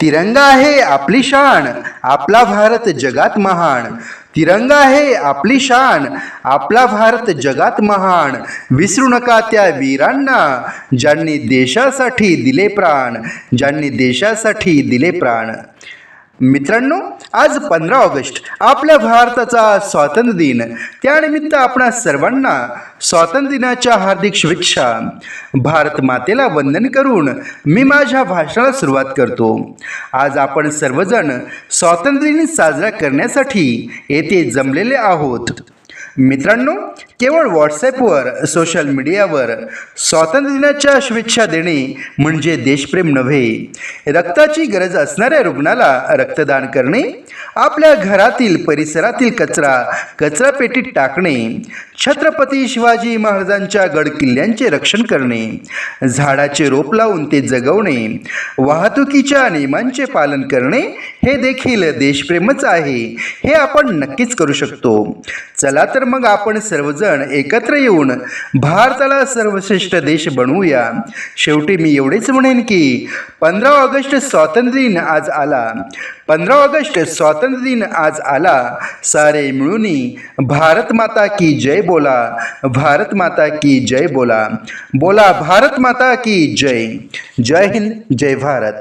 तिरंगा आहे आपली शान आपला भारत जगात महान. तिरंगा आहे आपली शान आपला भारत जगात महान. विसरू नका त्या वीरांना ज्यांनी देशासाठी दिले प्राण ज्यांनी देशासाठी दिले प्राण. मित्रांनो आज पंधरा ऑगस्ट आपल्या भारताचा स्वातंत्र्य दिन. त्यानिमित्त आपणा सर्वांना स्वातंत्र्य दिनाच्या हार्दिक शुभेच्छा. भारत मातेला वंदन करून मी माझ्या भाषणाला सुरुवात करतो. आज आपण सर्वजण स्वातंत्र्य दिन साजरा करण्यासाठी येथे जमलेले आहोत. मित्रांनो केवळ व्हॉट्सॲपवर सोशल मीडियावर स्वातंत्र्य दिनाच्या शुभेच्छा देणे म्हणजे देशप्रेम नव्हे. रक्ताची गरज असणाऱ्या रुग्णाला रक्तदान करणे आपल्या घरातील परिसरातील कचरा कचरा पेटीत टाकणे छत्रपती शिवाजी महाराजांच्या गड किल्ल्यांचे रक्षण करणे झाडाचे रोप लावून ते जगवणे वाहतुकीच्या नियमांचे पालन करणे हे देखील देशप्रेमच आहे हे आपण नक्कीच करू शकतो. चला तर तर मग आपण सर्वजण एकत्र येऊन भारताला सर्वश्रेष्ठ देश बनवूया. शेवटी मी एवढेच म्हणेन की पंधरा ऑगस्ट स्वातंत्र्य दिन आज आला. पंधरा ऑगस्ट स्वातंत्र्य दिन आज आला. सारे मिळूनी भारत माता की जय बोला. भारत माता की जय बोला. बोला भारत माता की जय. जय हिंद जय भारत.